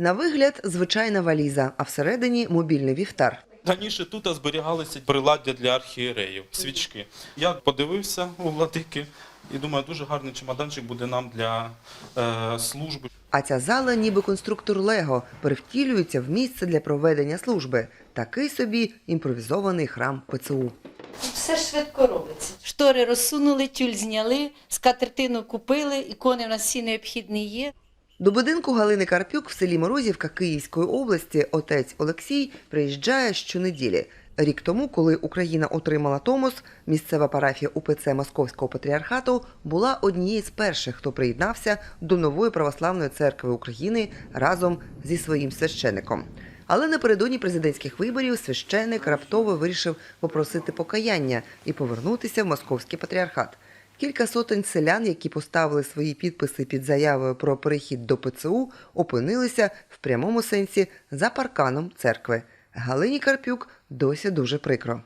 На вигляд звичайна валіза, а всередині мобільний вівтар. Раніше тут зберігалися приладдя для архієреїв, свічки. Я подивився у владики і думаю, дуже гарний чемоданчик буде нам для е, служби. А ця зала, ніби конструктор Лего, перевтілюється в місце для проведення служби. Такий собі імпровізований храм ПЦУ. Все швидко робиться. Штори розсунули, тюль зняли, скатертину купили, ікони в нас всі необхідні є. До будинку Галини Карпюк в селі Морозівка Київської області отець Олексій приїжджає щонеділі. Рік тому, коли Україна отримала Томос, місцева парафія УПЦ Московського патріархату була однією з перших, хто приєднався до нової православної церкви України разом зі своїм священником. Але напередодні президентських виборів священник раптово вирішив попросити покаяння і повернутися в московський патріархат. Кілька сотень селян, які поставили свої підписи під заявою про перехід до ПЦУ, опинилися в прямому сенсі за парканом церкви. Галині Карпюк досі дуже прикро.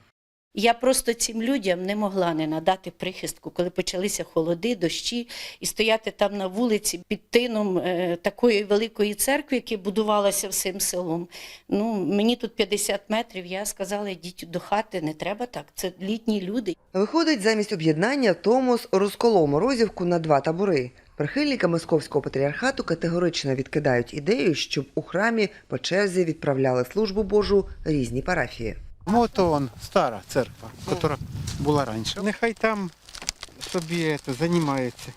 Я просто цим людям не могла не надати прихистку, коли почалися холоди, дощі, і стояти там на вулиці під тином е, такої великої церкви, яка будувалася всім селом. Ну, мені тут 50 метрів, я сказала, йдіть до хати, не треба так, це літні люди. Виходить, замість об'єднання Томос розколов Морозівку на два табори. Прихильники московського патріархату категорично відкидають ідею, щоб у храмі по черзі відправляли службу Божу різні парафії. Ну, ото он, стара церква, яка була раніше. Нехай там собі це, займається.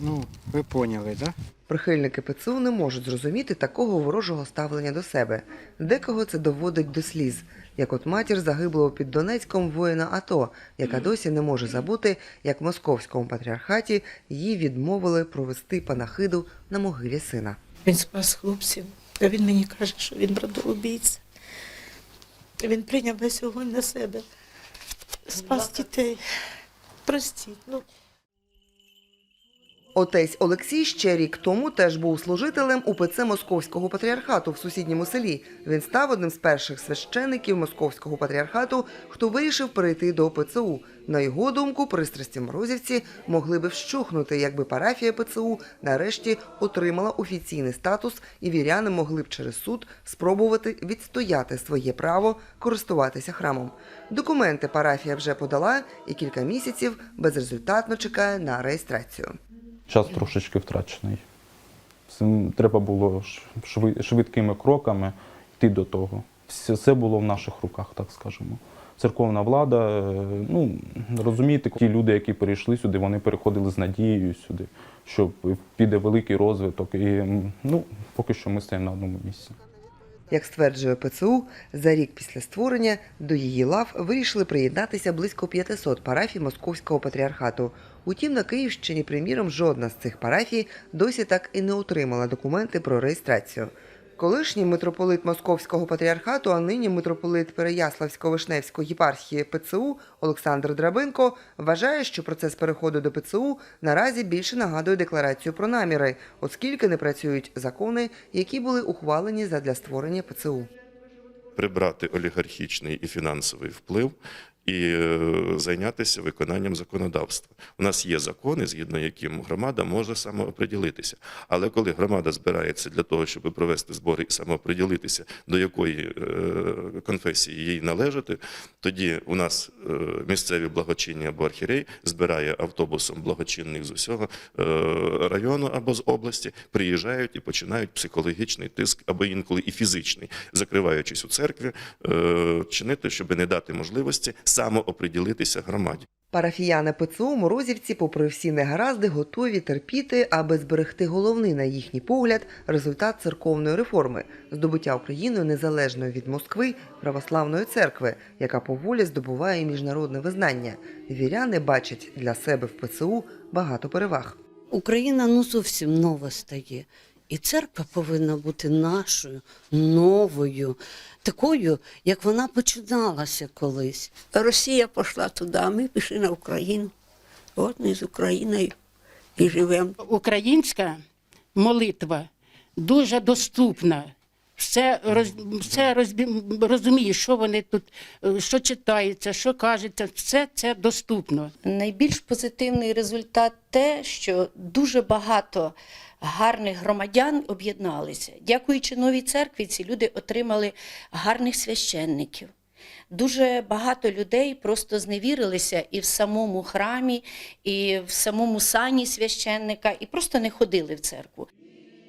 Ну, ви поняли, так? Да? Прихильники ПЦУ не можуть зрозуміти такого ворожого ставлення до себе. Декого це доводить до сліз, як от матір загиблого під Донецьком воїна АТО, яка досі не може забути, як в московському патріархаті їй відмовили провести панахиду на могилі сина. Він спас хлопців. А він мені каже, що він братоубійця. Він прийняв весь огонь на себе. Спас дітей. Простіть. Ну, Отець Олексій ще рік тому теж був служителем УПЦ Московського патріархату в сусідньому селі. Він став одним з перших священиків Московського патріархату, хто вирішив перейти до ПЦУ. На його думку, пристрасті морозівці могли би вщухнути, якби парафія ПЦУ нарешті отримала офіційний статус, і віряни могли б через суд спробувати відстояти своє право користуватися храмом. Документи парафія вже подала і кілька місяців безрезультатно чекає на реєстрацію. Час трошечки втрачений. Треба було швидкими кроками йти до того. Все все було в наших руках, так скажемо. Церковна влада, е, ну розумієте, ті люди, які перейшли сюди, вони переходили з надією сюди, що піде великий розвиток. І ну, поки що ми стоїмо на одному місці. Як стверджує ПЦУ, за рік після створення до її лав вирішили приєднатися близько 500 парафій Московського патріархату. Утім, на Київщині, приміром, жодна з цих парафій досі так і не отримала документи про реєстрацію. Колишній митрополит Московського патріархату, а нині митрополит Переяславсько-Вишневської єпархії ПЦУ Олександр Драбенко вважає, що процес переходу до ПЦУ наразі більше нагадує декларацію про наміри, оскільки не працюють закони, які були ухвалені задля створення ПЦУ. прибрати олігархічний і фінансовий вплив і е, зайнятися виконанням законодавства. У нас є закони, згідно яким громада може самооприділитися. Але коли громада збирається для того, щоб провести збори і самооприділитися, до якої е, конфесії їй належати, тоді у нас е, місцеві благочинні або архірей збирає автобусом благочинних з усього району або з області, приїжджають і починають психологічний тиск або інколи і фізичний, закриваючись у церкві, чинити, щоб не дати можливості самооприділитися громаді. Парафіяни ПЦУ Морозівці, попри всі негаразди, готові терпіти, аби зберегти головний, на їхній погляд, результат церковної реформи здобуття Україною незалежної від Москви православної церкви, яка поволі здобуває міжнародне визнання. Віряни бачать для себе в ПЦУ багато переваг. Україна ну зовсім нова стає. І церква повинна бути нашою, новою, такою, як вона починалася колись. Росія пішла туди, а ми пішли на Україну. От ми з Україною і живемо. Українська молитва дуже доступна. Все, роз, все розбі- розуміє, що вони тут, е, що читається, що кажеться, все це доступно. Найбільш позитивний результат те, що дуже багато гарних громадян об'єдналися. Дякуючи новій церкві, ці люди отримали гарних священників. Дуже багато людей просто зневірилися і в самому храмі, і в самому сані священника, і просто не ходили в церкву.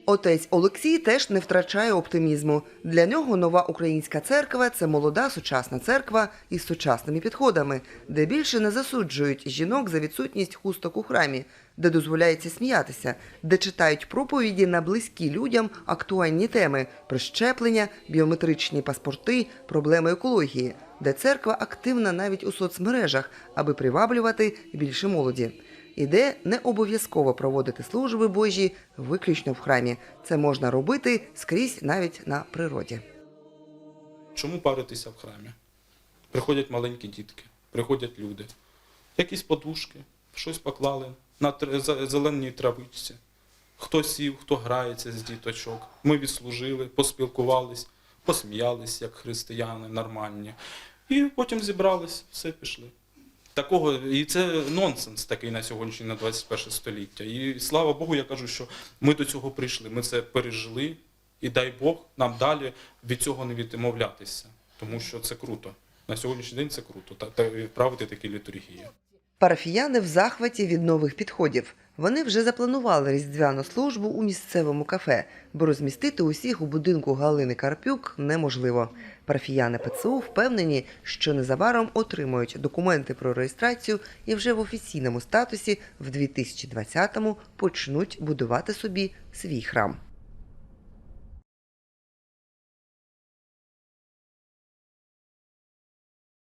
Отець Олексій теж не втрачає оптимізму. Для нього нова українська церква це молода сучасна церква із сучасними підходами, де більше не засуджують жінок за відсутність хусток у храмі, де дозволяється сміятися, де читають проповіді на близькі людям актуальні теми прищеплення, біометричні паспорти, проблеми екології, де церква активна навіть у соцмережах, аби приваблювати більше молоді і де не обов'язково проводити служби Божі виключно в храмі. Це можна робити скрізь навіть на природі. Чому паритися в храмі? Приходять маленькі дітки, приходять люди. Якісь подушки, щось поклали на зеленій травичці. Хто сів, хто грається з діточок. Ми відслужили, поспілкувались, посміялись, як християни нормальні. І потім зібрались, все пішли. Такого, і це нонсенс такий на сьогоднішній, на 21 століття. І слава Богу, я кажу, що ми до цього прийшли, ми це пережили, і дай Бог нам далі від цього не відмовлятися, тому що це круто. На сьогоднішній день це круто, та, та відправити такі літургії. Парафіяни в захваті від нових підходів. Вони вже запланували різдвяну службу у місцевому кафе, бо розмістити усіх у будинку Галини Карпюк неможливо. Парафіяни ПЦУ впевнені, що незабаром отримають документи про реєстрацію і вже в офіційному статусі в 2020-му почнуть будувати собі свій храм.